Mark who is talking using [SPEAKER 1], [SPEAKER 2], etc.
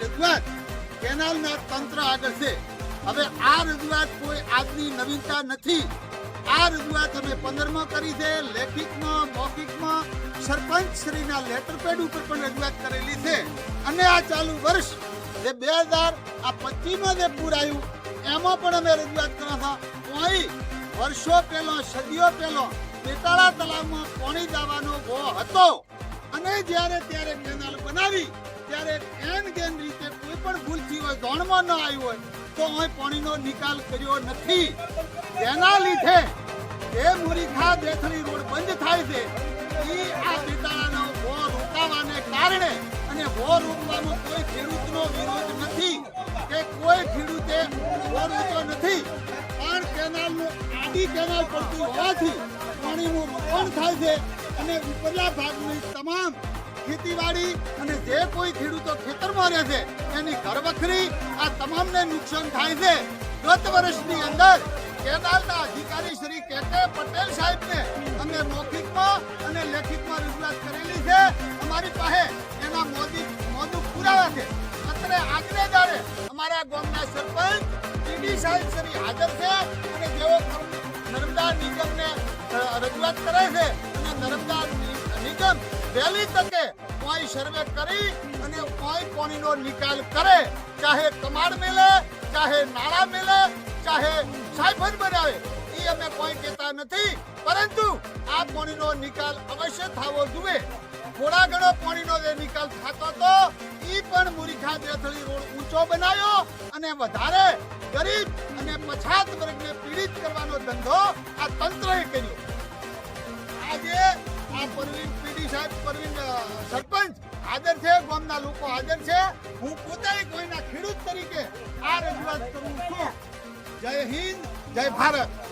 [SPEAKER 1] રજૂઆત કેનાલના તંત્ર આગળ છે. હવે આ રજૂઆત કોઈ આજની નવીનતા નથી. આ રજૂઆત અમે પંદરમાં કરી છે, લેખિતમાં, મૌખિકમાં સરપંચ શ્રીના લેટર પેડ ઉપર પણ રજૂઆત કરેલી છે. અને આ ચાલુ વર્ષ જે બે હજાર આ પચીસમાં જે પૂર આવ્યું, એમાં પણ અમે રજૂઆત કર્યા હતા. કોઈ વર્ષો પહેલો, સદીઓ પહેલો, બેતાળા તળાવમાં પાણી જવાનો ભો હતો. અને જ્યારે ત્યારે કેનાલ બનાવી, ત્યારે એન ગેન રીતે કોઈ પણ ભૂલ થઈ હોય ધોણમાં ન આવ્યું હોય, તો અહીં પાણીનો નિકાલ કર્યો નથી. તેના લીધે એ મુરીખા દેથળી રોડ બંધ થાય છે એ આ બેટાળાનો ભો રોકાવાને કારણે અને ભો રોકવાનો કોઈ ખેડૂતનો વિરોધ નથી, કે કોઈ ખેડૂતે ભો રોક્યો નથી. પણ કેનાલનું આડી કેનાલ પડતી હોવાથી પાણીનું રોકાણ થાય છે અને ઉપરલા ભાગની તમામ ખેતીવાડી અને જે કોઈ ખેડૂતો ખેતરમાં રહે છે, એની ઘરવખરી આ તમામને નુકસાન થાય છે. ગત વર્ષની અંદર કેનાલના અધિકારી શ્રી કે કે પટેલ સાહેબને અમે મૌખિકમાં અને લેખિતમાં રજૂઆત કરેલી છે. અમારી પાસે એના મોદી મોદું પુરાવા છે. અત્રે આગલે દાડે અમારા ગામના સરપંચ ટીડી સાહેબ શ્રી હાજર છે અને જેઓ નર્મદા નિગમને રજૂઆત કરે છે. નર્મદા નિગમ વહેલી કોઈ સર્વે કરી અને કોઈ પાણીનો નિકાલ કરે. ચાહે કમાડ મેલે, ચાહે નાળા મેલે, ચાહે સાયફર બનાવે એ અમે કોઈ કહેતા નથી. પરંતુ આ પાણીનો નિકાલ અવશ્ય થવો જોઈએ. થોડા પાણીનો જે નિકાલ થતો હતો એ પણ મુરીખા દેથળી રોડ ઊંચો બનાવ્યો અને વધારે ગરીબ અને પછાત વર્ગને પીડિત કરવાનો ધંધો આ તંત્રએ કર્યો. પરવીન, પીડી સાહેબ, પરવીન સરપંચ, હાજર છે, ગામના લોકો હાજર છે. હું પોતે કોઈના ખેડૂત તરીકે આ રજૂઆત કરું છું. જય હિન્દ, જય ભારત.